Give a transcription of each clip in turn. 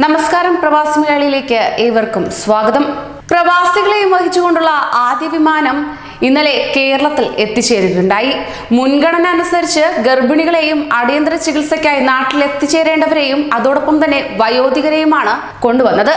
നമസ്കാരം പ്രവാസി മലയാളിയിലേക്ക് ഏവർക്കും സ്വാഗതം. പ്രവാസികളെയും വഹിച്ചുകൊണ്ടുള്ള ആദ്യ വിമാനം ഇന്നലെ കേരളത്തിൽ എത്തിച്ചേരുകയുണ്ടായി മുൻഗണന അനുസരിച്ച് ഗർഭിണികളെയും അടിയന്തര ചികിത്സയ്ക്കായി നാട്ടിൽ എത്തിച്ചേരേണ്ടവരെയും അതോടൊപ്പം തന്നെ വയോധികരെയുമാണ് കൊണ്ടുവന്നത്.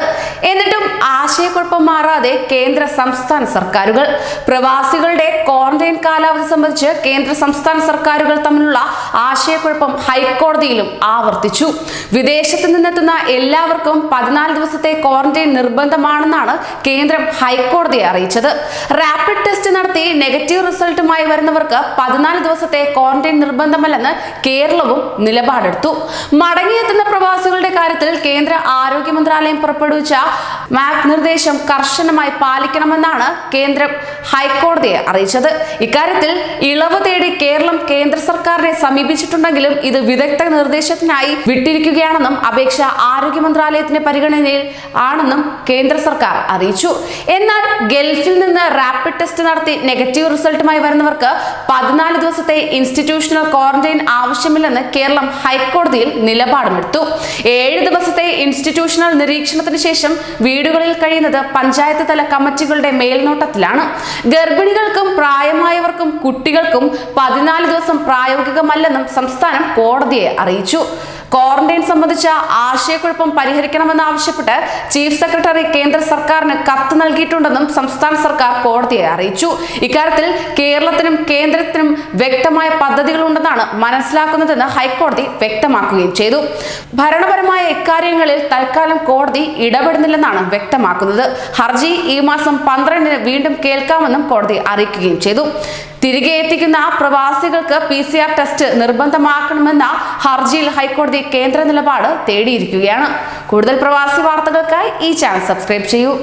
എന്നിട്ടും ആശയക്കുഴപ്പം മാറാതെ കേന്ദ്ര സംസ്ഥാന സർക്കാരുകൾ പ്രവാസികളുടെ ക്വാറന്റൈൻ കാലാവധി സംബന്ധിച്ച് കേന്ദ്ര സംസ്ഥാന സർക്കാരുകൾ തമ്മിലുള്ള ആശയക്കുഴപ്പം ഹൈക്കോടതിയിലും ആവർത്തിച്ചു. വിദേശത്ത് നിന്നെത്തുന്ന എല്ലാവർക്കും പതിനാല് ദിവസത്തെ ക്വാറന്റൈൻ നിർബന്ധമാണെന്നാണ് കേന്ദ്രം ഹൈക്കോടതിയെ അറിയിച്ചത്. റാപ്പിഡ് ടെസ്റ്റ് നടത്തി നെഗറ്റീവ് റിസൾട്ടുമായി വരുന്നവർക്ക് പതിനാല് ദിവസത്തെ ക്വാറന്റൈൻ നിർബന്ധമല്ലെന്ന് കേരളവും നിലപാടെടുത്തു. മടങ്ങിയെത്തുന്ന പ്രവാസികളുടെ കാര്യത്തിൽ കേന്ദ്ര ആരോഗ്യ മന്ത്രാലയം പുറപ്പെടുവിച്ച മാക് നിർദ്ദേശം കർശനമായി പാലിക്കണമെന്നാണ് കേന്ദ്രം ഹൈക്കോടതിയെ അറിയിച്ചത്. ഇക്കാര്യത്തിൽ ഇളവ് തേടി കേരളം കേന്ദ്ര സർക്കാരിനെ സമീപിച്ചിട്ടുണ്ടെങ്കിലും ഇത് വിദഗ്ധ നിർദ്ദേശത്തിനായി വിട്ടിരിക്കുകയാണെന്നും അപേക്ഷ ആരോഗ്യ മന്ത്രാലയത്തിന്റെ പരിഗണനയിൽ ആണെന്നും കേന്ദ്ര സർക്കാർ അറിയിച്ചു. എന്നാൽ ഗൾഫിൽ നിന്ന് റാപ്പിഡ് ടെസ്റ്റ് നടത്തി നെഗറ്റീവ് റിസൾട്ടുമായി വരുന്നവർക്ക് പതിനാല് ദിവസത്തെ ഇൻസ്റ്റിറ്റ്യൂഷണൽ ക്വാറന്റൈൻ ആവശ്യമില്ലെന്ന് കേരളം ഹൈക്കോടതിയിൽ നിലപാടുമെടുത്തു. ഏഴ് ദിവസത്തെ ഇൻസ്റ്റിറ്റ്യൂഷണൽ നിരീക്ഷണത്തിന് ശേഷം വീടുകളിൽ കഴിയുന്നത് പഞ്ചായത്ത് തല കമ്മിറ്റികളുടെ മേൽനോട്ടത്തിലാണ്. ഗർഭിണികൾക്കും പ്രായമായവർക്കും കുട്ടികൾക്കും പതിനാല് ദിവസം പ്രായോഗികമല്ലെന്നും സംസ്ഥാനം കോടതിയെ അറിയിച്ചു. ക്വാറന്റൈൻ സംബന്ധിച്ച ആശയക്കുഴപ്പം പരിഹരിക്കണമെന്നാവശ്യപ്പെട്ട് ചീഫ് സെക്രട്ടറി കേന്ദ്ര സർക്കാരിന് കത്ത് നൽകിയിട്ടുണ്ടെന്നും സംസ്ഥാന സർക്കാർ കോടതിയെ അറിയിച്ചു. ഇക്കാര്യത്തിൽ കേരളത്തിനും കേന്ദ്രത്തിനും വ്യക്തമായ പദ്ധതികളുണ്ടെന്നാണ് മനസ്സിലാക്കുന്നതെന്ന് ഹൈക്കോടതി വ്യക്തമാക്കുകയും ചെയ്തു. ഭരണപരമായ ഇക്കാര്യങ്ങളിൽ തൽക്കാലം കോടതി ഇടപെടുന്നില്ലെന്നാണ് വ്യക്തമാക്കുന്നത്. ഹർജി ഈ മാസം പന്ത്രണ്ടിന് വീണ്ടും കേൾക്കാമെന്നും കോടതി അറിയിക്കുകയും ചെയ്തു. തിരികെ എത്തിക്കുന്ന പ്രവാസികൾക്ക് പി സി ആർ ടെസ്റ്റ് നിർബന്ധമാക്കണമെന്ന ഹർജിയിൽ ഹൈക്കോടതി കേന്ദ്ര നിലപാട് തേടിയിരിക്കുകയാണ്. കൂടുതൽ പ്രവാസി വാർത്തകൾക്കായി ഈ ചാനൽ സബ്സ്ക്രൈബ് ചെയ്യൂ.